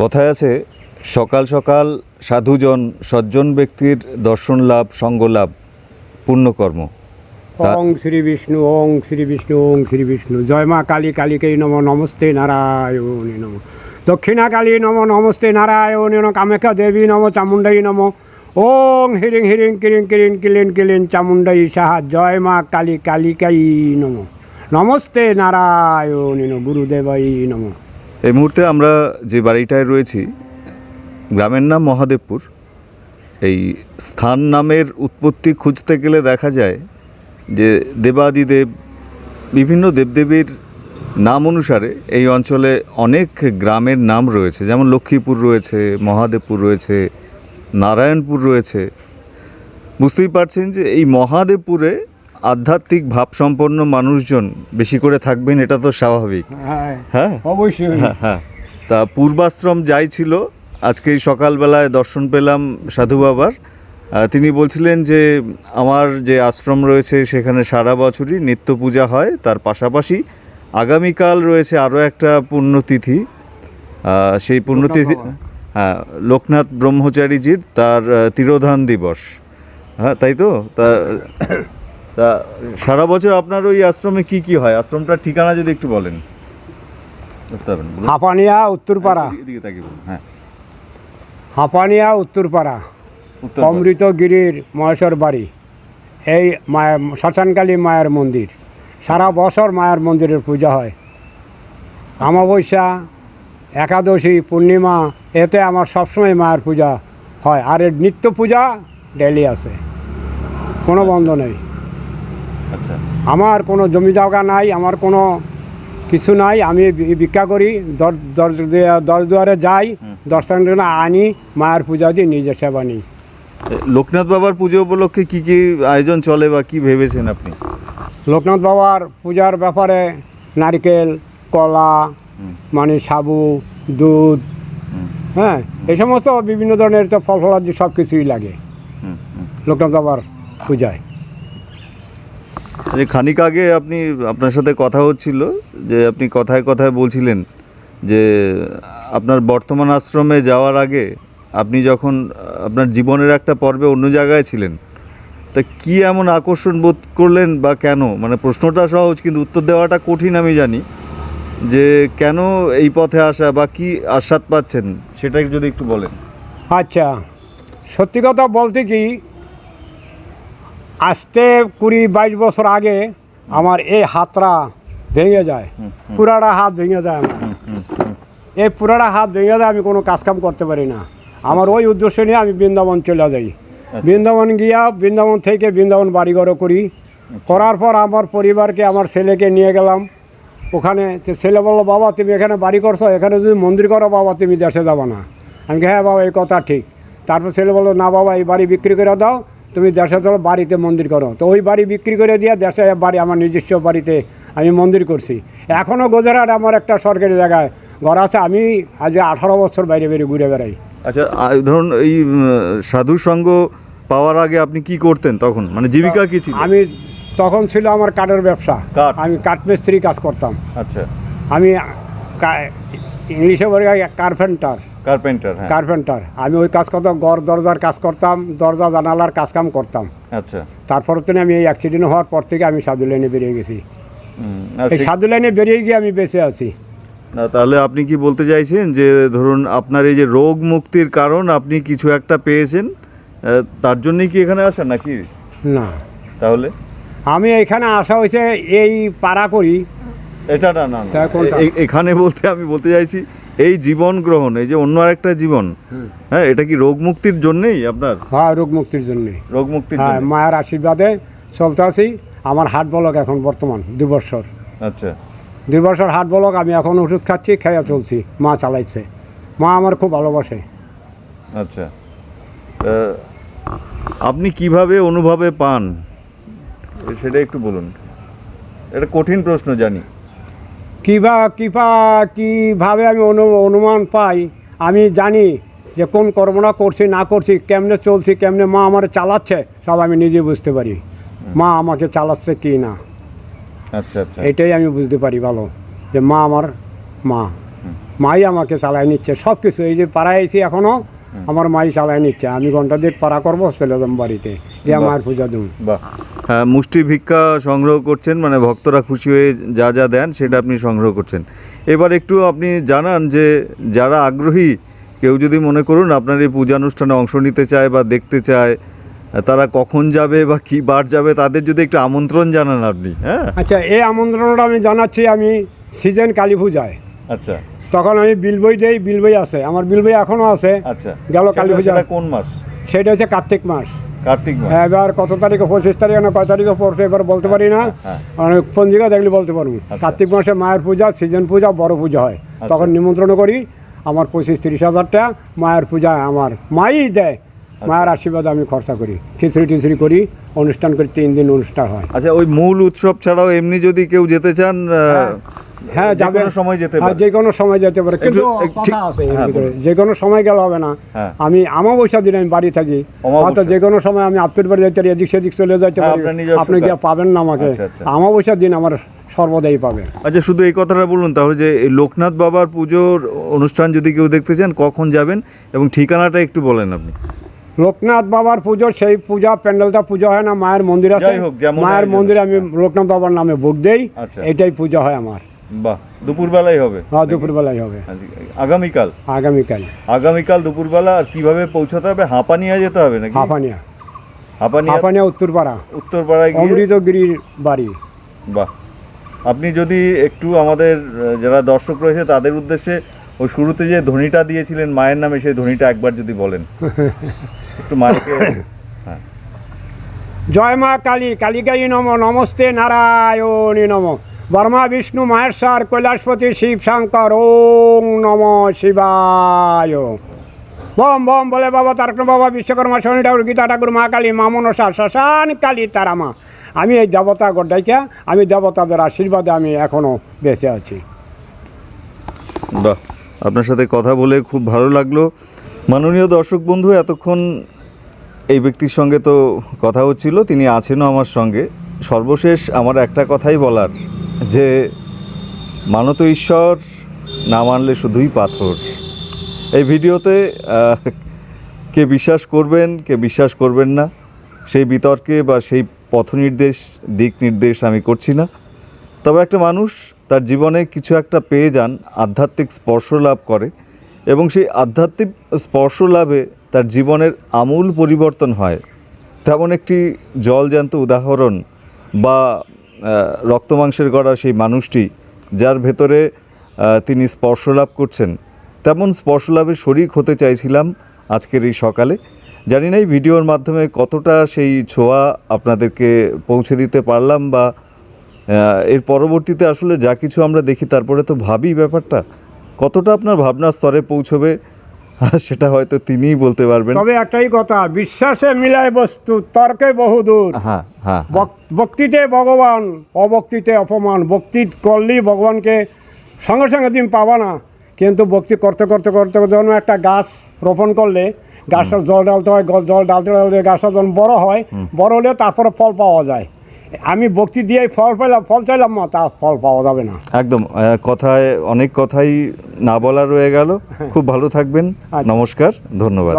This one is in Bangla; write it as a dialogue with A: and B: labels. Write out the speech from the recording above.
A: কথায় আছে, সকাল সকাল সাধুজন সজ্জন ব্যক্তির দর্শন লাভ, সঙ্গ লাভ, পুণ্যকর্ম।
B: ওং শ্রী বিষ্ণু, ওং শ্রী বিষ্ণু, ওং শ্রী বিষ্ণু। জয় মা কালী কালীকে নম, নমস্তে নারায়ণ নম। দক্ষিণা কালী নম, নমস্তে নারায়ণ নম। কামাখ্যা দেবী নম, চামুণ্ডাই নম। ওং হিরিং হিরিং কিরিং কিরিং কিলিন কিলিন চামুণ্ডাই সাহা। জয় মা কালী কালিকাই নম। নমস্তে নারায়ণ গুরুদেবাই নম।
A: এই মুহূর্তে আমরা যে বাড়িটায় রয়েছি, গ্রামের নাম মহাদেবপুর। এই স্থান নামের উৎপত্তি খুঁজতে গেলে দেখা যায় যে দেবাদিদেব, বিভিন্ন দেবদেবীর নাম অনুসারে এই অঞ্চলে অনেক গ্রামের নাম রয়েছে। যেমন লক্ষ্মীপুর রয়েছে, মহাদেবপুর রয়েছে, নারায়ণপুর রয়েছে। বুঝতেই পারছেন যে এই মহাদেবপুরে আধ্যাত্মিক ভাবসম্পন্ন মানুষজন বেশি করে থাকবেন এটা তো স্বাভাবিক।
B: হ্যাঁ
A: হ্যাঁ?
B: অবশ্যই।
A: হ্যাঁ হ্যাঁ। তা পূর্বাশ্রম যাই ছিল আজকে সকালবেলায় দর্শন পেলাম সাধু বাবার। তিনি বলছিলেন যে আমার যে আশ্রম রয়েছে সেখানে সারা বছরই নিত্য পূজা হয়। তার পাশাপাশি আগামীকাল রয়েছে আরও একটা পুণ্যতিথি। সেই পুণ্যতিথি হ্যাঁ লোকনাথ ব্রহ্মচারীজির তার তিরোধান দিবস। হ্যাঁ তাই তো? তা তা সারা বছর আপনার ওই আশ্রমে কি কি হয়? আশ্রমটার ঠিকানা যদি একটু বলেন।
B: হাঁপানিয়া উত্তরপাড়া।
A: এদিকে তাকিয়ে বলুন, হ্যাঁ।
B: হাঁপানিয়া উত্তরপাড়া।
A: উত্তর
B: অমৃতগিরির মহেশ্বর বাড়ি। এই মায়ের শ্মশানকালী মায়ের মন্দির। সারা বছর মায়ের মন্দিরের পূজা হয়। অমাবস্যা একাদশী পূর্ণিমা এতে আমার সবসময় মায়ের পূজা হয়। আর এর নিত্য পূজা ডেলি আছে। কোনো বন্ধ নেই। আমার কোনো জমি জায়গা নাই আমার কোনো কিছু নাই আমি ভিক্ষা করি দর দুয়ারে যাই দর্শন জন্য আনি মায়ের পূজা দিই নিজের সেবা নিই।
A: লোকনাথ বাবার পুজো উপলক্ষে কি কি আয়োজন চলে বা কি ভেবেছেন আপনি?
B: লোকনাথ বাবার পূজার ব্যাপারে নারকেল কলা মানে সাবু দুধ হ্যাঁ এই সমস্ত বিভিন্ন ধরনের তো ফল ফলাদি সব কিছুই লাগে। লোকনাথ বাবার পূজায়।
A: যে খানিক আগে আপনি, আপনার সাথে কথা হচ্ছিল, যে আপনি কথায় কথায় বলছিলেন যে আপনার বর্তমান আশ্রমে যাওয়ার আগে আপনি যখন, আপনার জীবনের একটা পর্বে অন্য জায়গায় ছিলেন, তা কি এমন আকর্ষণ বোধ করলেন বা কেন? মানে প্রশ্নটা সহজ, কিন্তু উত্তর দেওয়াটা কঠিন আমি জানি, যে কেন এই পথে আসা বা কি আস্বাদ পাচ্ছেন, সেটা যদি একটু বলেন।
B: আচ্ছা সত্যি কথা বলতে কি আসতে কুড়ি বাইশ বছর আগে আমার এই হাতটা ভেঙে যায়। পুরাটা হাত ভেঙে যায় আমার। এই পুরাটা হাত ভেঙে যায় আমি কোনো কাজকাম করতে পারি না। আমার ওই উদ্দেশ্য নিয়ে আমি বৃন্দাবন চলে যাই। বৃন্দাবন গিয়া বৃন্দাবন থেকে বৃন্দাবন বাড়িঘরও করি। করার পর আমার পরিবারকে আমার ছেলেকে নিয়ে গেলাম। ওখানে ছেলে বলল বাবা তুমি এখানে বাড়ি করছ এখানে যদি মন্দির করো বাবা তুমি দেশে যাব না। আমি হ্যাঁ বাবা এই কথা ঠিক। তারপর ছেলে বলল না বাবা এই বাড়ি বিক্রি করে দাও তুমি দেশে চলো বাড়িতে মন্দির করো। তো ওই বাড়ি বিক্রি করে দিয়ে দেশে বাড়ি আমার নিজস্ব বাড়িতে আমি মন্দির করছি। এখনও গুজরাট আমার একটা সরকারি জায়গায় ঘর আছে আমি আজ আঠারো বছর বাইরে বেরিয়ে ঘুরে বেড়াই।
A: আচ্ছা ধরুন এই সাধু সঙ্গ পাওয়ার আগে আপনি কি করতেন তখন? মানে জীবিকা কি ছিল?
B: আমি তখন ছিল আমার কাঠের ব্যবসা।
A: আমি কাঠ?
B: আমি কাঠমিস্ত্রি কাজ করতাম।
A: আচ্ছা।
B: আমি ইংলিশে বলে কার্পেন্টার।
A: কার্পেন্টার হ্যাঁ।
B: কার্পেন্টার আমি ওই কাজ করতাম গড় দরজার কাজ করতাম দরজা জানালার কাজ কাম করতাম।
A: আচ্ছা।
B: তারপরে তো আমি এই অ্যাক্সিডেন্ট হওয়ার পর থেকে আমি সাধু লাইনে বেরিয়ে গেছি। এই সাধু লাইনে বেরিয়ে গিয়ে আমি বেঁচে আছি।
A: না, তাহলে আপনি কি বলতে চাইছেন যে ধরুন আপনার এই যে রোগ মুক্তির কারণ আপনি কিছু একটা পেয়েছেন তার জন্যই কি এখানে আসেন নাকি?
B: না।
A: তাহলে?
B: আমি এখানে আসা হয়েছে এই পাড়া করি
A: এটা না না এখানে বলতে আমি বলতে চাইছি এই জীবন গ্রহণ এই যে অন্য আরেকটা জীবন হ্যাঁ এটা কি রোগ মুক্তির জন্যই আপনার?
B: হ্যাঁ রোগ মুক্তির জন্যে
A: রোগ মুক্তির
B: হ্যাঁ মায়ের আশীর্বাদে চলতে আছি। আমার হাট বলক এখন বর্তমান দু বছর।
A: আচ্ছা।
B: দুই বছর হাট বলক আমি এখন ওষুধ খাচ্ছি খেয়ে চলছি। মা চালাইছে। মা আমার খুব ভালোবাসে।
A: আচ্ছা। আপনি কীভাবে অনুভবে পান? সেটা একটু বলুন। এটা কঠিন প্রশ্ন জানি।
B: কিবা কিবা কীভাবে আমি অনু অনুমান পাই আমি জানি যে কোন কর্মটা করছি না করছি কেমনে চলছি কেমনে মা আমার চালাচ্ছে সব আমি নিজে বুঝতে পারি। মা আমাকে চালাচ্ছে কি না?
A: আচ্ছা আচ্ছা।
B: এটাই আমি বুঝতে পারি ভালো যে মা আমার মা। মাই আমাকে চালায় নিচ্ছে সব কিছু এই যে পাড়ায় এসে এখনও আমার মাই চালায় নিচ্ছে। আমি ঘণ্টা দিয়ে পাড়া করব চলে যাম বাড়িতে। দিয়ে
A: বাহ।
B: পূজা দেবো
A: বাহ। হ্যাঁ মুষ্টি ভিক্ষা সংগ্রহ করছেন মানে ভক্তরা খুশি হয়ে যা যা দেন সেটা আপনি সংগ্রহ করছেন। এবার একটু আপনি জানান যে যারা আগ্রহী কেউ যদি মনে করুন আপনার এই পূজানুষ্ঠানে অংশ নিতে চায় বা দেখতে চায় তারা কখন যাবে বা কী বার যাবে তাদের যদি একটু আমন্ত্রণ জানান আপনি হ্যাঁ?
B: আচ্ছা এই আমন্ত্রণটা আমি জানাচ্ছি আমি সিজন কালী পূজায়।
A: আচ্ছা।
B: তখন আমি বিল বই দেই বিল বই আছে আমার বিল বই এখনও আছে
A: আচ্ছা।
B: গেল কালী পূজা।
A: কোন মাস?
B: সেটা হচ্ছে কার্তিক মাস।
A: কার্তিক
B: এবার কত তারিখে পঁচিশ তারিখে না কয় তারিখে পড়ছে এবার বলতে পারি না।
A: হ্যাঁ।
B: অনেক পঞ্জিকা দেখলে বলতে পারব? কার্তিক মাসে মায়ের পূজা সিজন পূজা বড় পূজা হয়।
A: আচ্ছা।
B: তখন নিমন্ত্রণ করি আমার পঁচিশ তিরিশ হাজারটা মায়ের পূজা আমার মাই দেয়।
A: আচ্ছা।
B: মায়ের আশীর্বাদে আমি খরচা করি। খিচড়ি টিচড়ি করি অনুষ্ঠান করি তিন দিন অনুষ্ঠান হয়।
A: আচ্ছা ওই মূল উৎসব ছাড়াও এমনি যদি কেউ যেতে চান আহ,
B: হ্যাঁ যাবে।
A: সময় যেতে
B: হ্যাঁ,
A: পারে।
B: যে কোনো সময় যেতে পারে। কিন্তু কথা আছে এর
A: হ্যাঁ,
B: ভিতরে। যে কোনো সময় গেলে হবে না।
A: হ্যাঁ।
B: আমি আমাবস্যা দিন আমি বাড়ি থাকি। হয়তো যে কোনো সময় আমি আত্মীয় বাড়ি যেতে পারি এদিক সেদিক চলে
A: হ্যাঁ,
B: পারি। আপনি গিয়ে পাবেন না আমাকে।
A: আচ্ছা, আচ্ছা।
B: আমাবস্যার দিন আমার সর্বদাই পাবে।
A: আচ্ছা শুধু এই কথাটা বলুন তাহলে যে লোকনাথ বাবার পুজোর অনুষ্ঠান যদি কেউ দেখতে চান কখন যাবেন? এবং ঠিকানাটা একটু বলেন আপনি।
B: লোকনাথ বাবার পুজো সেই পূজা প্যান্ডেলটা পূজা হয় না মায়ের মন্দির আছে। মায়ের মন্দিরে আমি লোকনাথ বাবার নামে ভোগ দেই।
A: আচ্ছা।
B: এটাই পূজা হয় আমার।
A: বাহ দুপুরবেলায় হবে।
B: হ্যাঁ দুপুরবেলায় হবে।
A: আগামীকাল?
B: আগামীকাল।
A: আগামীকাল দুপুরবেলা আর কীভাবে পৌঁছাতে হবে? হাঁপানিয়া যেতে হবে নাকি? হাঁপানিয়া।
B: হাফানিয়া উত্তরপাড়া।
A: উত্তরপাড়ায়
B: অমৃতগিরির বাড়ি।
A: বাহ। আপনি যদি একটু আমাদের যারা দর্শক রয়েছে তাদের উদ্দেশ্যে ওই শুরুতে যে ধ্বনিটা দিয়েছিলেন মায়ের নামে সেই ধ্বনিটা একবার যদি বলেন। একটু মাকে হ্যাঁ।
B: জয় মা কালী কালিকাই নম নমস্তে নারায়ণী নম। বর্মা, বিষ্ণু, মাহেশ্বর, কৈলাসপতি শিব শঙ্কর ওং নম শিবায়। বম বম, বলে বাবা তারকন বাবা, বিশ্বকর্মা, শনি ঠাকুর, গীতা ঠাকুর মা কালী মা মনসা, শ্মশান কালী, তারামা। আমি এই দেবতা গড্ডাইকে আমি দেবতাদের আশীর্বাদে আমি এখনও বেঁচে আছি।
A: বাহ, আপনার সাথে কথা বলে খুব ভালো লাগল। মাননীয় দর্শক বন্ধু, এতক্ষণ এই ব্যক্তির সঙ্গে তো কথা হচ্ছিল তিনি আছেনও আমার সঙ্গে। সর্বশেষ আমার একটা কথাই বলার। যে মানত ঈশ্বর না মানলে শুধুই পাথর। এই ভিডিওতে কে বিশ্বাস করবেন, কে বিশ্বাস করবেন না, সেই বিতর্কে বা সেই পথ নির্দেশ দিক নির্দেশ আমি করছি না। তবে একটা মানুষ তার জীবনে কিছু একটা পেয়ে যান, আধ্যাত্মিক স্পর্শ লাভ করে এবং সেই আধ্যাত্মিক স্পর্শ লাভে তার জীবনের আমূল পরিবর্তন হয়। তেমন একটি জলজ্যান্ত উদাহরণ বা আহ, রক্তমাংসের গড়া সেই মানুষটি যার ভেতরে তিনি স্পর্শ লাভ করছেন। তেমন স্পর্শ লাভের শরিক হতে চাইছিলাম আজকের এই সকালে। জানি না এই ভিডিওর মাধ্যমে কতটা সেই ছোঁয়া আপনাদেরকে পৌঁছে দিতে পারলাম বা এর পরবর্তীতে আসলে যা কিছু আমরা দেখি তারপরে তো ভাবি ব্যাপারটা। কতটা আপনার ভাবনা স্তরে পৌঁছবে সেটা হয়তো তিনিই বলতে পারবেন।
B: তবে একটাই কথা বিশ্বাসে মিলায় বস্তু তর্কে বহুদূর
A: হ্যাঁ হ্যাঁ
B: বক- ভক্তিতে ভগবান অভক্তিতে অপমান। ভক্তি করলেই ভগবানকে সঙ্গে সঙ্গে তুমি পাবা না। কিন্তু ভক্তি করতে করতে করতে যখন একটা গাছ রোপণ করলে গাছটা জল ডালতে হয় জল ডালতে ডালতে গাছটা যখন বড় হয় বড় হলে তারপরে ফল পাওয়া যায়। আমি ভক্তি দিয়ে ফল পাইলাম ফল চাইলাম মা তা ফল পাওয়া যাবে না।
A: একদম কথায় অনেক কথাই না বলা রয়ে গেল। খুব ভালো থাকবেন।
B: আচ্ছা।
A: নমস্কার ধন্যবাদ।